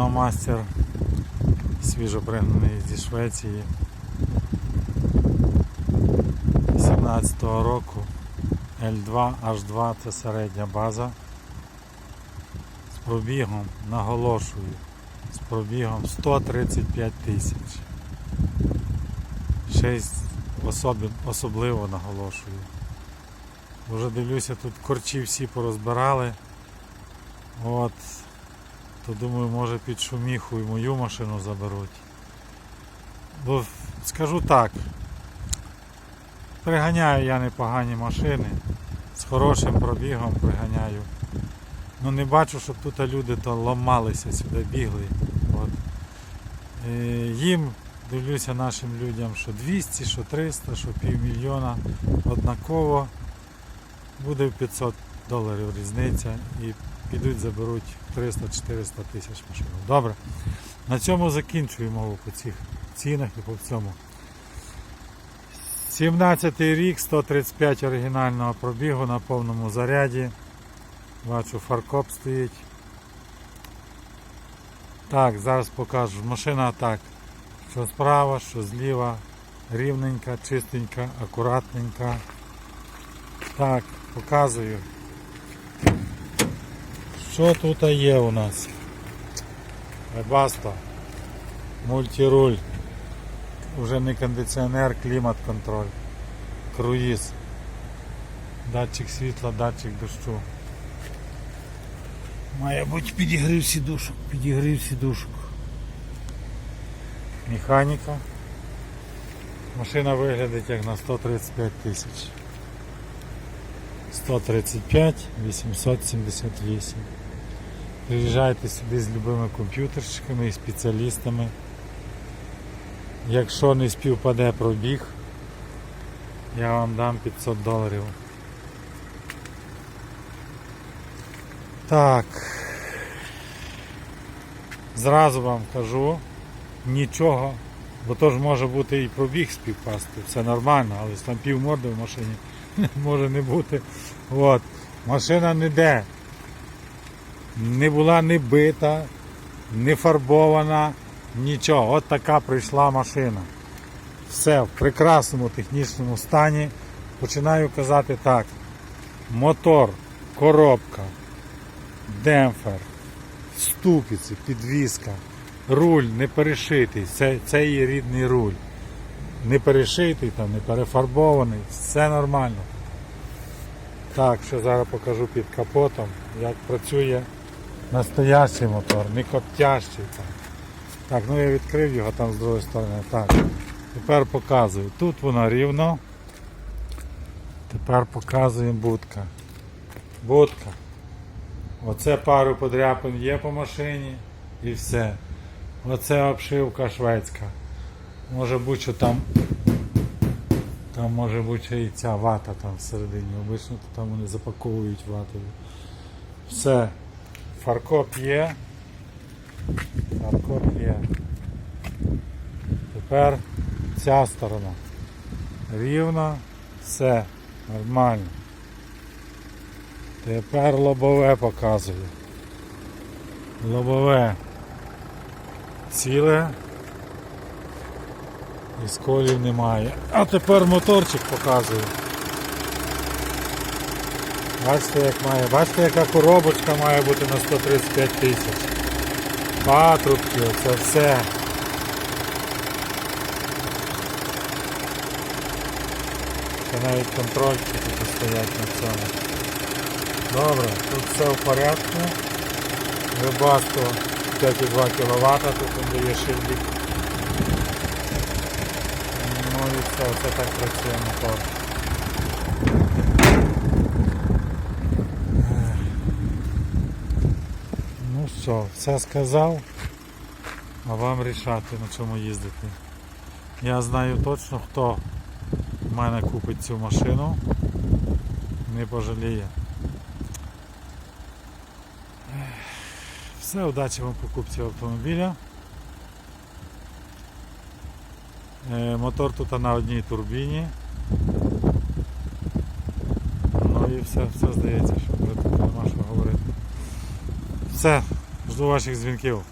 Техномастер свіжо пригнаний зі Швеції 17-го року L2 H2 це середня база з пробігом, наголошую, з пробігом 135 тисяч. Ще й особи- особливо наголошую. Вже дивлюся, тут корчі всі порозбирали. От, то думаю, може під шуміху і мою машину заберуть. Бо скажу так, приганяю я непогані машини, з хорошим пробігом приганяю. Ну не бачу, щоб тут люди то ламалися сюди, бігли. От. Е, їм, дивлюся нашим людям, що 200, що 300, що півмільйона однаково. Буде в 500 доларів різниця і підуть заберуть 300-400 тисяч машин. Добре. На цьому закінчуємо по цих цінах і по цьому. 17 рік, 135 оригінального пробігу на повному заряді. Бачу, фаркоп стоїть. Так, зараз покажу. Машина так. Що справа, що зліва. Рівненька, чистенька, акуратненька. Так, показую. Що тут є у нас? Webasto. Мультируль. Уже не кондиціонер, клімат контроль. Круїз. Датчик світла, датчик дощу. Має бути підігрів сідушок, підігрів сідушок. Механіка. Машина виглядить як на 135 тисяч. 135 878. Приїжджайте сюди з любими комп'ютерщиками і спеціалістами. Якщо не співпаде пробіг, я вам дам 500 доларів. Так. Зразу вам кажу, нічого, бо то ж може бути і пробіг співпасти, все нормально, але там пів морди в машині може не бути. От. Машина ніде. Не була не бита, не фарбована, нічого. От така прийшла машина. Все в прекрасному технічному стані. Починаю казати так. Мотор, коробка, демпфер, ступиці, підвіска, руль не перешитий. Це, це її рідний руль. Не перешитий, там, не перефарбований, все нормально. Так, ще зараз покажу під капотом, як працює настоящий мотор, не коптящий. Там. Так, ну я відкрив його там з другої сторони. Так. Тепер показую. Тут воно рівно. Тепер показуємо будка. Будка. Оце пару подряпин є по машині і все. Оце обшивка шведська. Може бути, що там там може бути і ця вата там всередині. Обично там вони запаковують ватою. Все. Фаркоп є. Фаркоп є. Тепер ця сторона. Рівно, все, нормально. Тепер лобове показую. Лобове ціле. І сколів немає. А тепер моторчик показую. Бачите, як має. Бачите, яка коробочка має бути на 135 тисяч. Патрубки, це все. Ще навіть контрольки тут стоять на цьому. Добре, тут все в порядку. Вебасто 5,2 кВт, тут він дає шильдик. Ну і все, це так працює мотор. Ну що, все сказав, а вам рішати на чому їздити. Я знаю точно, хто в мене купить цю машину, не пожаліє. Все, удачі вам покупці автомобіля. Е, Мотор тут на одній турбіні. Ну і все, все здається, що вже тут нема що говорити. Все, жду ваших дзвінків.